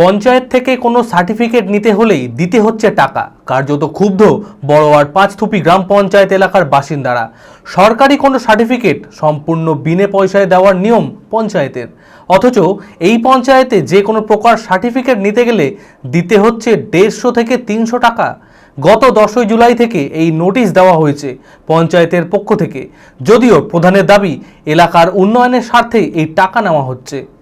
পঞ্চায়েত থেকে কোনো সার্টিফিকেট নিতে হলেই দিতে হচ্ছে টাকা। কার্যত ক্ষুব্ধ বড়োয়ার পাঁচথুপি গ্রাম পঞ্চায়েত এলাকার বাসিন্দারা। সরকারি কোনো সার্টিফিকেট সম্পূর্ণ বিনে পয়সায় দেওয়ার নিয়ম পঞ্চায়েতের। অথচ এই পঞ্চায়েতে যে কোনো প্রকার সার্টিফিকেট নিতে গেলে দিতে হচ্ছে দেড়শো থেকে তিনশো টাকা। গত দশই জুলাই থেকে এই নোটিশ দেওয়া হয়েছে পঞ্চায়েতের পক্ষ থেকে। যদিও প্রধানের দাবি, এলাকার উন্নয়নের স্বার্থে এই টাকা নেওয়া হচ্ছে।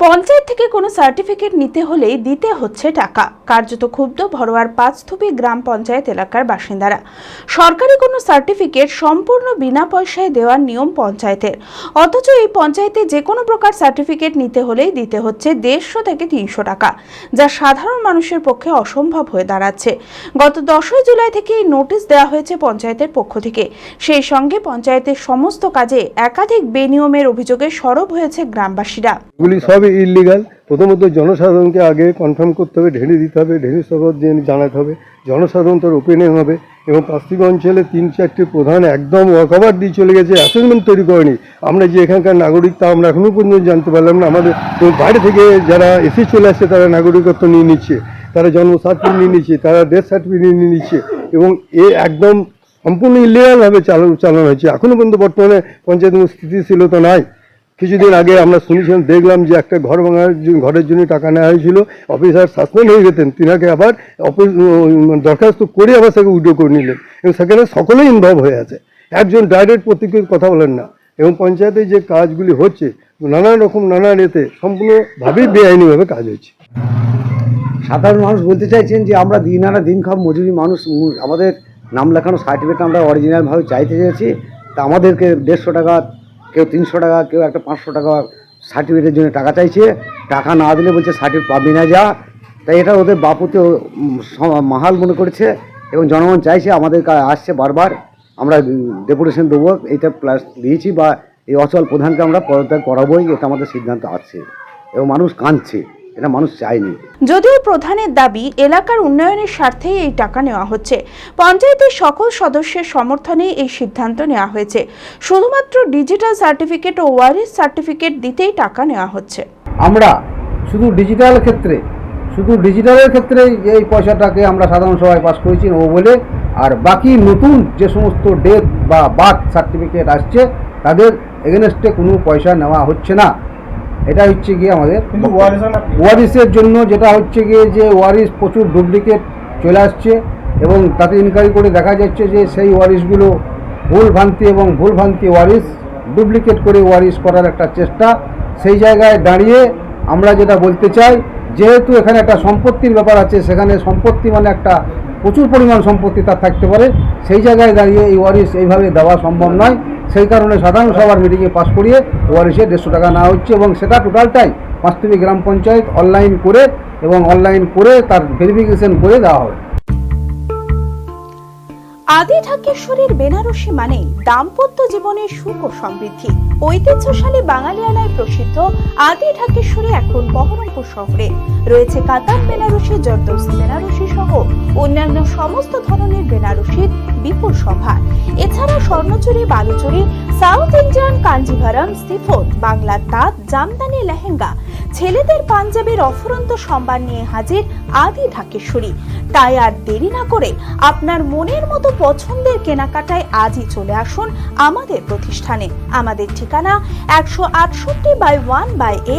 panchayat থেকে কোনো সার্টিফিকেট নিতে হলেই দিতে হচ্ছে টাকা। কার্যত ক্ষুব্ধ ভরোয়ার পাঁচথুপি গ্রাম পঞ্চায়েত এলাকার বাসিন্দারা। সরকারি কোনো সার্টিফিকেট সম্পূর্ণ বিনা পয়সায় দেওয়ার নিয়ম পঞ্চায়েতের। অথচ এই পঞ্চায়েতে যে কোনো প্রকার সার্টিফিকেট নিতে হলেই দিতে হচ্ছে দেড়শো থেকে তিনশো টাকা, যা সাধারণ মানুষের পক্ষে অসম্ভব হয়ে দাঁড়াচ্ছে। গত দশই জুলাই থেকে এই নোটিশ দেওয়া হয়েছে পঞ্চায়েতের পক্ষ থেকে। সেই সঙ্গে পঞ্চায়েতের সমস্ত কাজে একাধিক বেনিয়মের অভিযোগে সরব হয়েছে গ্রামবাসীরা। সবই ইলিগাল প্রথমত জনসাধারণকে আগে কনফার্ম করতে হবে, ঢেলে দিতে হবে, ঢেলে সবর দিয়ে জানাতে হবে। জনসাধারণ তার ওপেনিং হবে এবং পাঁচটি অঞ্চলে তিন চারটি প্রধান একদম ওয়াকওভার দিয়ে চলে গেছে অ্যাসেসমেন্ট তৈরি করেনি। আমরা যে এখানকার নাগরিক তা আমরা এখনও পর্যন্ত জানতে পারলাম না। আমাদের বাইরে থেকে যারা এসে চলে আসছে, তারা নাগরিকত্ব নিয়ে নিচ্ছে, তারা জন্ম সার্টিফিকেট নিয়ে নিচ্ছে, তারা ডেথ সার্টিফিকেট নিয়ে নিচ্ছে এবং এ একদম সম্পূর্ণ ইলিগালভাবে চালানো চালানো হয়েছে। এখনও পর্যন্ত বর্তমানে পঞ্চায়েত স্থিতিশীলতা নাই। কিছুদিন আগে আমরা শুনেছিলাম দেখলাম যে একটা ঘর ভাঙার ঘরের জন্য টাকা নেওয়া হয়েছিল। অফিসার সাসপেন্ড হয়ে যেতেন তিনাকে আবার অফিস দরখাস্ত করে আবার তাকে উইড্রো করে নিলেন। এবং সেখানে সকলেই ইনভলভ হয়ে আছে। একজন ডাইরেক্ট প্রত্যেকের কথা বলেন না। এবং পঞ্চায়েতে যে কাজগুলি হচ্ছে নানা রকম নানা এতে সম্পূর্ণভাবেই বেআইনিভাবে কাজ হচ্ছে। সাধারণ মানুষ বলতে চাইছেন যে আমরা দিন আনা দিন খাব, মজুরি মানুষ আমাদের নাম লেখানো সার্টিফিকেট আমরা অরিজিনালভাবে চাইতে চাইছি। তা আমাদেরকে দেড়শো টাকা কেউ তিনশো টাকা, কেউ একটা পাঁচশো টাকা সার্টিফিকেটের জন্য টাকা চাইছে। টাকা না দিলে বলছে সার্টিফিকেট পাবি না, যা। তাই এটা ওদের বাপুতে মাহাল মনে করেছে এবং জনগণ চাইছে, আমাদের আসছে বারবার। আমরা ডেপুটেশন দেবো, এইটা প্লাস দিয়েছি বা এই অচল প্রধানকে আমরা পদত্যাগ করাবোই, এটা আমাদের সিদ্ধান্ত আছে। এবং মানুষ কাঁদছে। এটা মানুষ চায়নি। যদিও প্রধানের দাবি এলাকার উন্নয়নের স্বার্থেই এই টাকা নেওয়া হচ্ছে। পঞ্চায়েতের সকল সদস্যের সমর্থনে এই সিদ্ধান্ত নেওয়া হয়েছে। শুধুমাত্র ডিজিটাল সার্টিফিকেট ও ওয়ারিস সার্টিফিকেট দিতেই টাকা নেওয়া হচ্ছে। আমরা শুধু ডিজিটাল ক্ষেত্রে শুধু ডিজিটালের ক্ষেত্রে এই পয়সাটাকে আমরা সাধারণ সভায় পাস করেছি ও বলে আর বাকি নতুন যে সমস্ত ডেথ বা বার্থ সার্টিফিকেট আসছে তাদের এগেনস্টে কোনো পয়সা নেওয়া হচ্ছে না। এটা হচ্ছে গিয়ে আমাদের ওয়ারিসের জন্য যেটা হচ্ছে গিয়ে যে ওয়ারিস প্রচুর ডুপ্লিকেট চলে আসছে এবং তাতে ইনকোয়ারি করে দেখা যাচ্ছে যে সেই ওয়ারিসগুলো ভুল ভ্রান্তি এবং ভুল ভ্রান্তি ওয়ারিস ডুপ্লিকেট করে ওয়ারিস করার একটা চেষ্টা। সেই জায়গায় দাঁড়িয়ে আমরা যেটা বলতে চাই যেহেতু এখানে একটা সম্পত্তির ব্যাপার আছে সেখানে সম্পত্তি মানে একটা প্রচুর পরিমাণ সম্পত্তি তার থাকতে পারে। সেই জায়গায় দাঁড়িয়ে এই ওয়ারিস এইভাবে দেওয়া সম্ভব নয়। সেই কারণে সাধারণ সভার মিটিংয়ে পাস করিয়ে ওয়ারিশে দেড়শো টাকা নেওয়া হচ্ছে এবং সেটা টোটালটাই পাঁচতুবি গ্রাম পঞ্চায়েত অনলাইন করে এবং অনলাইন করে তার ভেরিফিকেশন করে দেওয়া হবে। আদি ঢাকেশ্বরীর বেনারসি মানে দাম্পত্য জীবনের সুখ ও সমৃদ্ধি। ঐতিহ্যশালী বাঙালিয়ানায় প্রসিদ্ধ আদি ঢাকেশ্বরী এখন বহরমপুর শহরে। রয়েছে কাতার, বেনারসি জর্দৌসি বেনারসি সহ অন্যান্য সমস্ত ধরনের বেনারসির বিপুল সম্ভার এছাড়া Swarnachuri, Baluchuri, south Indian Kanjivaram chiffon বাংলার তাঁত, জামদানি, লেহেঙ্গা, ছেলেদের পাঞ্জাবের অফুরন্ত সম্ভার নিয়ে হাজির আদি ঢাকেশ্বরী। তাই আর দেরি না করে আপনার মনের মতো পছন্দের কেনাকাটায় আজই চলে আসুন আমাদের প্রতিষ্ঠানে। আমাদের ঠিকানা একশো আটষট্টি by one by A